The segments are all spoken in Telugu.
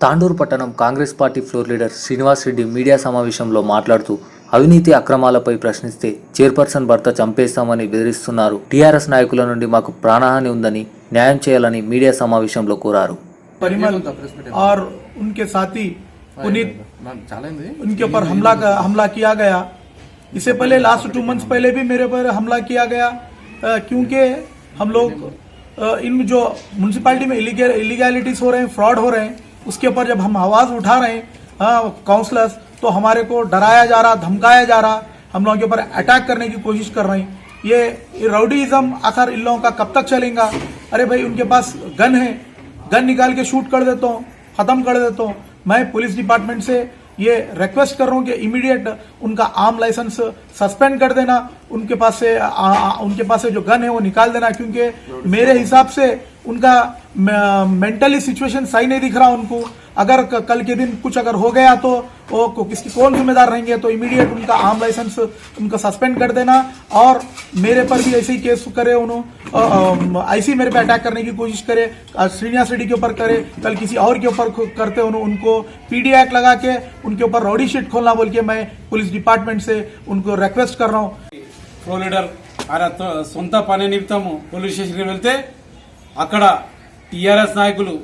తాండూరు పట్టణం Congress party floor leader Srinivas Reddy media సమావేశంలో మాట్లాడుతూ అవినీతి అక్రమాలపై ప్రశ్నిస్తే చైర్పర్సన్ భర్త చంపేస్తామని బెదిరిస్తున్నారు టీఆర్ఎస్ నాయకుల నుండి మాకు ప్రాణహాని ఉందని న్యాయం చేయాలని మీడియా సమావేశంలో కోరారు परिमल और उनके साथी पुनीत చాలా उनके ऊपर हमला हमला किया गया इससे पहले लास्ट टू मंथ्स पहले भी मेरे पर हमला किया गया अ, क्योंकि हम लोग अ, इन जो म्यूनसिपालिटी में इलीगैलिटीज हो रहे हैं फ्रॉड हो रहे हैं उसके ऊपर जब हम आवाज़ उठा रहे हैं काउंसलर्स तो हमारे को डराया जा रहा, धमकाया जा रहा, हम लोगों के ऊपर अटैक करने की कोशिश कर रहे हैं। ये राउडीज़म आखिर इन लोगों का कब तक चलेगा? अरे भाई, उनके पास गन है, गन निकाल के शूट कर देता हूँ, खत्म कर देता हूँ। मैं पुलिस डिपार्टमेंट से ये रिक्वेस्ट कर रहा हूँ कि इमीडिएट उनका आर्म लाइसेंस सस्पेंड कर देना उनके पास से आ, आ, उनके पास से जो गन है वो निकाल देना क्योंकि मेरे हिसाब से उनका मेंटली सिचुएशन सही नहीं दिख रहा उनको। अगर कल के दिन कुछ अगर हो गया तो वो किसकी कौन जिम्मेदार रहेंगे तो इमीडिएट उनका आर्म लाइसेंस उनका सस्पेंड कर देना। और मेरे पर भी ऐसे ही केस करे उन्होंने ऐसे ही मेरे पे अटैक करने की कोशिश करे अ, श्रीनिवास रेड्डी के ऊपर करे कल किसी और के ऊपर ख- करते उन्हों- उनको पीडी एक्ट लगा के उनके ऊपर रॉडी शीट खोलना बोल के मैं पुलिस डिपार्टमेंट से उनको रिक्वेस्ट कर रहा हूँ ప్రో లీడర్ ఆయన తో- సొంత పని నిమిత్తము పోలీస్ స్టేషన్కి వెళ్తే అక్కడ టీఆర్ఎస్ నాయకులు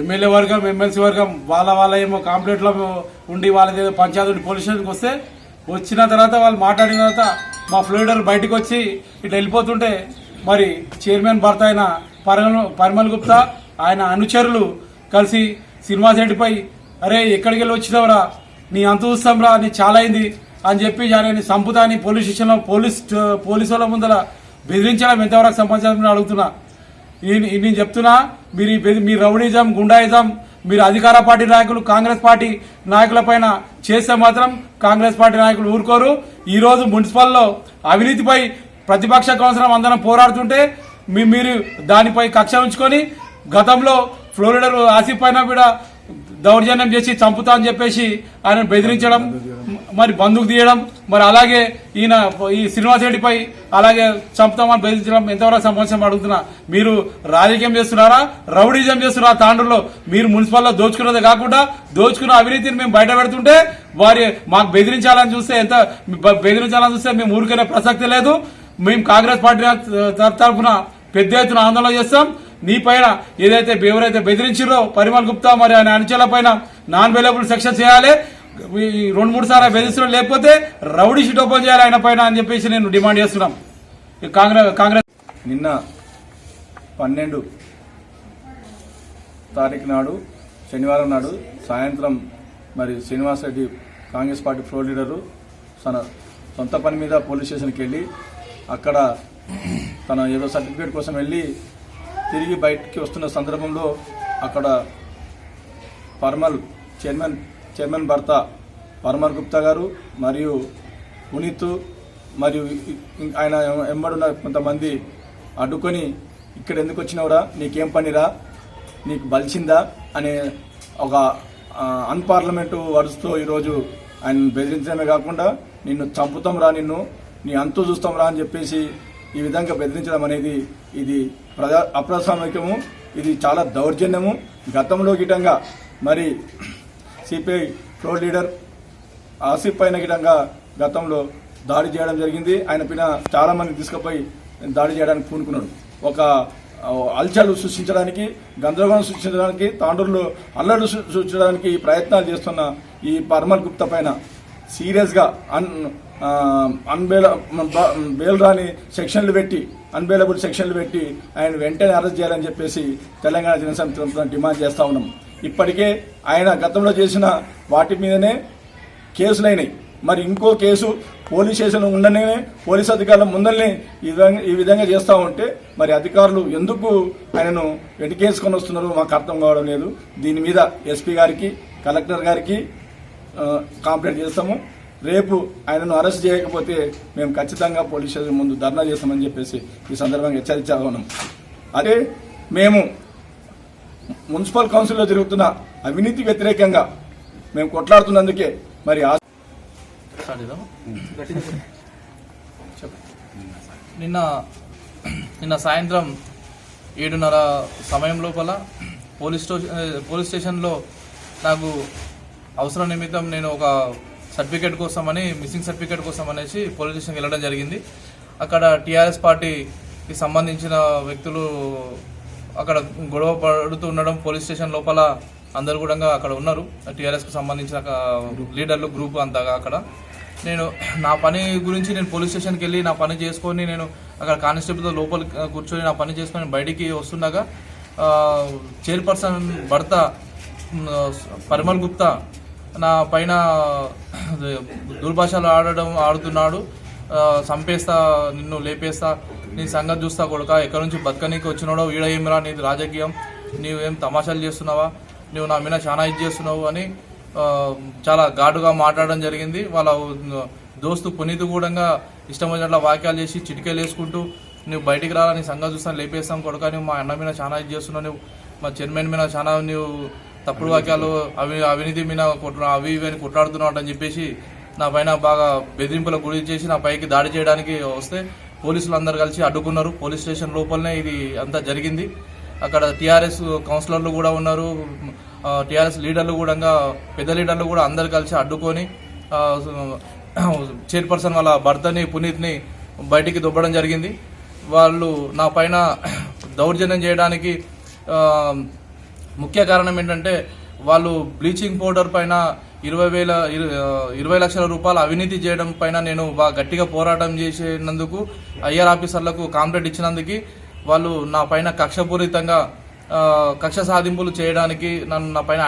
ఎమ్మెల్యే వర్గం ఎమ్మెల్సీ వర్గం వాళ్ళ వాళ్ళ ఏమో కాంప్లైంట్లో ఉండి వాళ్ళది ఏదో పంచాయతీ ఉండి పోలీస్ స్టేషన్కి వస్తే వచ్చిన తర్వాత వాళ్ళు మాట్లాడిన తర్వాత మా ఫ్లోయిడర్ బయటకు వచ్చి ఇట్లా వెళ్ళిపోతుంటే మరి చైర్మన్ భర్త అయిన పరిమల్ పరిమల్ గుప్తా ఆయన అనుచరులు కలిసి శ్రీనివాస్ రెడ్డిపై అరే ఎక్కడికి వెళ్ళి వచ్చినావురా? నీ అంత చూస్తాంరా నీ చాలా అయింది అని చెప్పి ఆయన సంపుతాని పోలీస్ స్టేషన్లో పోలీస్ పోలీసు వాళ్ళ ముందర బెదిరించడం ఎంతవరకు సంబంధించిన అడుగుతున్నా. నేను చెప్తున్నా మీరు మీ రౌడీజం గుండాయిజం మీరు అధికార పార్టీ నాయకులు కాంగ్రెస్ పార్టీ నాయకుల పైన చేస్తే మాత్రం కాంగ్రెస్ పార్టీ నాయకులు ఊరుకోరు. ఈ రోజు మున్సిపల్లో అవినీతిపై ప్రతిపక్ష కౌన్సిలర్ అందరం పోరాడుతుంటే మీ- మీరు దానిపై కక్ష ఉంచుకొని గతంలో ఫ్లోరిడర్ ఆసిఫ్ పైన కూడా దౌర్జన్యం చేసి చంపుతా అని చెప్పేసి ఆయన బెదిరించడం మరి బంధుకు తీయడం మరి అలాగే ఈయన ఈ శ్రీనివాస్ రెడ్డిపై అలాగే చంపుతామని బెదిరించడం ఎంతవరకు సమస్య అడుగుతున్నా? మీరు రాజకీయం చేస్తున్నారా? రౌడీజం చేస్తున్నారా? తాండ్రులో మీరు మున్సిపల్లో దోచుకున్నదే కాకుండా దోచుకున్న అవినీతిని మేము బయట పెడుతుంటే వారి మాకు బెదిరించాలని చూస్తే ఎంత బెదిరించాలని చూస్తే మేము ఊరికనే ప్రసక్తి లేదు. మేము కాంగ్రెస్ పార్టీ తరఫున పెద్ద ఎత్తున ఆందోళన చేస్తాం. నీ పైన ఏదైతే ఎవరైతే బెదిరించారో పరిమల్ గుప్తా మరి ఆయన అనుచరుల పైన నాన్ అవైలబుల్ సెక్షన్ చేయాలి. ఈ రెండు మూడు సార్లు బెదిరించడం లేకపోతే రౌడీ షీట్ ఓపెన్ చేయాలి ఆయన పైన అని చెప్పేసి నేను డిమాండ్ చేస్తున్నాం. కాంగ్రెస్ కాంగ్రెస్ నిన్న పన్నెండు తారీఖు నాడు శనివారం నాడు సాయంత్రం మరి Srinivas Reddy Congress party floor leader తన సొంత పని మీద పోలీస్ స్టేషన్కి వెళ్ళి అక్కడ తన ఏదో సర్టిఫికేట్ కోసం వెళ్ళి తిరిగి బయటికి వస్తున్న సందర్భంలో అక్కడ పర్మల్ చైర్మన్ చైర్మన్ భర్త పర్మల్ గుప్తా గారు మరియు పునీత్ మరియు ఆయన ఎంబడున్న కొంతమంది అడ్డుకొని ఇక్కడ ఎందుకు వచ్చినవురా? నీకేం పనిరా? నీకు బలిచిందా అనే ఒక అన్పార్లమెంటు వరుసతో ఈరోజు ఆయన బెదిరించడమే కాకుండా నిన్ను చంపుతాం రా నిన్ను. నీ అంతు చూస్తాం రా అని చెప్పేసి ఈ విధంగా బెదిరించడం అనేది ఇది ప్రజా అప్రసామికము ఇది చాలా దౌర్జన్యము. గతంలో గిటంగా మరి సిపిఐ ఫ్లోర్ లీడర్ ఆసిఫ్ పైన గిటంగా గతంలో దాడి చేయడం జరిగింది. ఆయన పైన చాలామంది తీసుకుపోయి దాడి చేయడానికి పూనుకున్నాడు. ఒక అల్చలు సృష్టించడానికి గందరగోళం సృష్టించడానికి తాండూరులో అల్లర్లు సృ- సృష్టించడానికి ఈ ప్రయత్నాలు చేస్తున్న ఈ పర్మల్ గుప్తా పైన సీరియస్గా అన్ అన్బేల బేల్ బెయిల్ రాని సెక్షన్లు పెట్టి అన్బేలబుల్ సెక్షన్లు పెట్టి ఆయన వెంటనే అరెస్ట్ చేయాలని చెప్పేసి తెలంగాణ జనసమితి తరఫున డిమాండ్ చేస్తా ఉన్నాం. ఇప్పటికే ఆయన గతంలో చేసిన వాటి మీదనే కేసులైనాయి. మరి ఇంకో కేసు పోలీస్ స్టేషన్లో ఉండనే పోలీస్ అధికారుల ముందరనే ఈ విధంగా ఈ విధంగా చేస్తూ ఉంటే మరి అధికారులు ఎందుకు ఆయనను వెంటకేసుకొని వస్తున్నారో మాకు అర్థం కావడం లేదు. దీని మీద ఎస్పీ గారికి కలెక్టర్ గారికి కాంప్లైంట్ చేస్తాము. రేపు ఆయనను అరెస్ట్ చేయకపోతే మేము ఖచ్చితంగా పోలీస్ స్టేషన్ ముందు ధర్నా చేస్తామని చెప్పేసి ఈ సందర్భంగా హెచ్చరించా ఉన్నాం. అదే మేము మున్సిపల్ కౌన్సిల్లో జరుగుతున్న అవినీతి వ్యతిరేకంగా మేము కొట్లాడుతున్నందుకే మరి ఆ నిన్న నిన్న సాయంత్రం ఏడున్నర సమయం లోపల పోలీస్ స్టేషన్ పోలీస్ స్టేషన్లో నాకు అవసరం నిమిత్తం నేను ఒక సర్టిఫికేట్ కోసమని మిస్సింగ్ సర్టిఫికేట్ కోసం అనేసి పోలీస్ స్టేషన్కి వెళ్ళడం జరిగింది. అక్కడ టీఆర్ఎస్ పార్టీకి సంబంధించిన వ్యక్తులు అక్కడ గొడవ పడుతూ ఉండడం పోలీస్ స్టేషన్ లోపల అందరు కూడా అక్కడ ఉన్నారు. టీఆర్ఎస్కి సంబంధించిన లీడర్లు గ్రూప్ అంతా అక్కడ. నేను నా పని గురించి నేను పోలీస్ స్టేషన్కి వెళ్ళి నా పని చేసుకొని నేను అక్కడ కానిస్టేబుల్తో లోపల కూర్చొని నా పని చేసుకొని బయటికి వస్తుండగా చైర్పర్సన్ భర్త పరిమల్ గుప్తా నా పైన దుర్భాషలు ఆడడం ఆడుతున్నాడు చంపేస్తా నిన్ను లేపేస్తా నీ సంగతి చూస్తా కొడుక ఎక్కడి నుంచి బతకనీకి వచ్చినాడో వీడ నీది రాజకీయం నీవేం తమాషాలు చేస్తున్నావా నువ్వు నా మీద చాలా ఇది చేస్తున్నావు అని చాలా ఘాటుగా మాట్లాడడం జరిగింది. వాళ్ళ దోస్తు పునీత్ కూడా ఇష్టం వచ్చినట్ల వాక్యాలు చేసి చిటికలు వేసుకుంటూ నువ్వు బయటికి రాలా నీ సంగతి చూస్తాను లేపేస్తాం కొడుక నువ్వు మా అన్న మీద చాలా ఇది చేస్తున్నావు నువ్వు మా చైర్మన్ మీద చాలా నువ్వు తప్పుడు వాక్యాలు అవి అవినీతి మీద కొట్టు అవి ఇవి అని కొట్లాడుతున్నాడు అని చెప్పేసి నా పైన బాగా బెదిరింపులకు గురి చేసి నా పైకి దాడి చేయడానికి వస్తే పోలీసులు అందరు కలిసి అడ్డుకున్నారు. పోలీస్ స్టేషన్ లోపలనే ఇది అంతా జరిగింది. అక్కడ టీఆర్ఎస్ కౌన్సిలర్లు కూడా ఉన్నారు. టీఆర్ఎస్ లీడర్లు కూడా పెద్ద లీడర్లు కూడా అందరు కలిసి అడ్డుకొని చైర్పర్సన్ వాళ్ళ భర్తని పునీత్ని బయటికి దుబ్బడం జరిగింది. వాళ్ళు నా పైన దౌర్జన్యం చేయడానికి ముఖ్య కారణం ఏంటంటే వాళ్ళు బ్లీచింగ్ పౌడర్ పైన ఇరవై వేల ఇరు- ఇరవై లక్షల రూపాయలు అవినీతి చేయడం పైన నేను బాగా గట్టిగా పోరాటం చేసినందుకు ఐఆర్ ఆఫీసర్లకు కాంప్లైంట్ ఇచ్చినందుకు వాళ్ళు నా పైన కక్షపూరితంగా కక్ష సాధింపులు చేయడానికి నన్ను నా పైన